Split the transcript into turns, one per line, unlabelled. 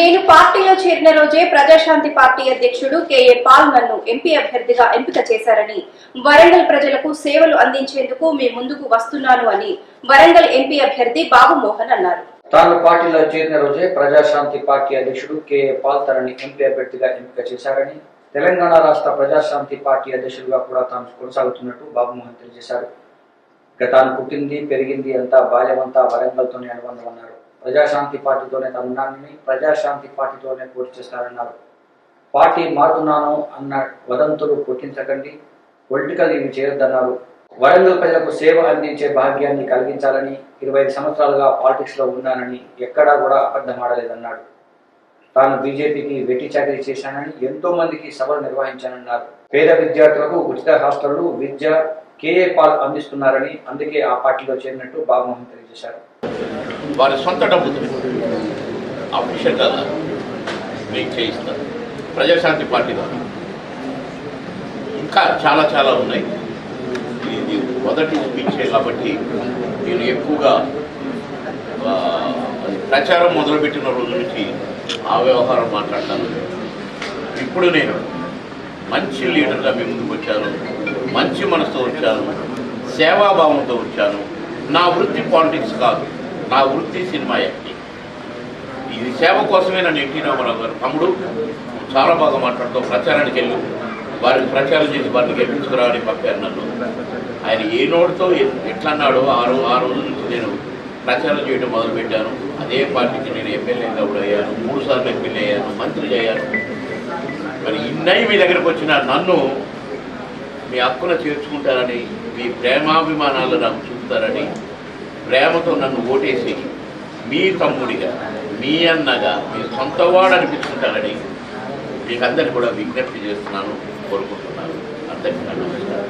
నేను పార్టీలో చేరిన రోజే ప్రజాశాంతి పార్టీ అధ్యక్షుడు కేఏ పాల్ నన్ను ఎంపీ అభ్యర్థిగా ఎంపిక చేశారని వరంగల్ ప్రజలకు సేవలు అందించేందుకు మీ ముందుకు వస్తున్నాను అని వరంగల్ ఎంపీ అభ్యర్థి బాబు మోహన్ అన్నారు.
తాను పార్టీలో చేరిన రోజే ప్రజాశాంతి పార్టీ అధ్యక్షుడు కెఏ పాల్ తనని ఎంపీ అభ్యర్థిగా ఎంపిక చేశారని తెలంగాణ రాష్ట్ర ప్రజాశాంతి పార్టీ అధ్యక్షుడిగా కూడా తాను కొనసాగుతున్నట్టు బాబుమోహన్ తెలియజేశారు. ఇక తాను పుట్టింది పెరిగింది అంతా బాల్యమంతా వరంగల్తోనే అనుబంధం అన్నారు. ప్రజాశాంతి పార్టీతోనే తాను ఉన్నానని ప్రజాశాంతి పార్టీతోనే పోటీ చేస్తారన్నారు. పార్టీ మారుతున్నాను అన్న వదంతులు పుట్టించకండి పొలిటికల్ ఇవి చేయొద్దన్నారు. వరంగల్ ప్రజలకు సేవ అందించే భాగ్యాన్ని కలిగించాలని ఇరవై ఐదు సంవత్సరాలుగా పాలిటిక్స్లో ఉన్నానని ఎక్కడా కూడా అబద్ధమాడలేదన్నాడు. తాను బీజేపీకి వెట్టి చాకరీ చేశానని ఎంతో మందికి సభలు నిర్వహించానన్నారు. పేద విద్యార్థులకు ఉచిత హాస్టళ్ళు విద్య కేఏ పాల్ అందిస్తున్నారని అందుకే ఆ పార్టీలో చేరినట్టు బాబుమోహన్ తెలియజేశారు.
వారి సొంత డబ్బుతో. అఫీషియల్గా మీకు చేయిస్తారు. ప్రజాశాంతి పార్టీ ద్వారా. ఇంకా చాలా చాలా ఉన్నాయి. ఇది మొదటి స్పీచే కాబట్టి నేను ఎక్కువగా అది ప్రచారం మొదలుపెట్టిన రోజు నుంచి ఆ వ్యవహారం మాట్లాడతాను. ఇప్పుడు నేను మంచి లీడర్గా మీ ముందుకు వచ్చాను. మంచి మనసుతో వచ్చాను. సేవాభావంతో వచ్చాను. నా వృత్తి పాలిటిక్స్ కాదు. నా వృత్తి సినిమా యాక్టింగ్. ఇది సేవ కోసమే నన్ను ఎన్టీ రామారావు గారు. తమ్ముడు చాలా బాగా మాట్లాడుతూ ప్రచారానికి వెళ్ళు. వారికి ప్రచారం చేసి వారిని గెలిపించుకురావని పంపారు నన్ను. ఆయన ఏ నోటితో ఎట్లన్నాడో ఎట్లా అన్నాడో ఆ రోజు ఆ రోజు నుంచి నేను ప్రచారం చేయడం మొదలుపెట్టాను. అదే పార్టీకి నేను ఎమ్మెల్యేగా కూడా అయ్యాను. మూడు సార్లు ఎమ్మెల్యే అయ్యాను. మంత్రి అయ్యాను. మరి ఇన్నై మీ దగ్గరకు వచ్చిన నన్ను మీ హక్కున చేర్చుకుంటారని మీ ప్రేమాభిమానాలు నాకు చూపుతారని ప్రేమతో నన్ను ఓటేసి మీ తమ్ముడిగా మీ అన్నగా మీ సొంతవాడు అనిపించుకుంటారని మీకు అందరికీ కూడా విజ్ఞప్తి చేస్తున్నాను కోరుకుంటున్నాను. అందరికీ నమస్కారం.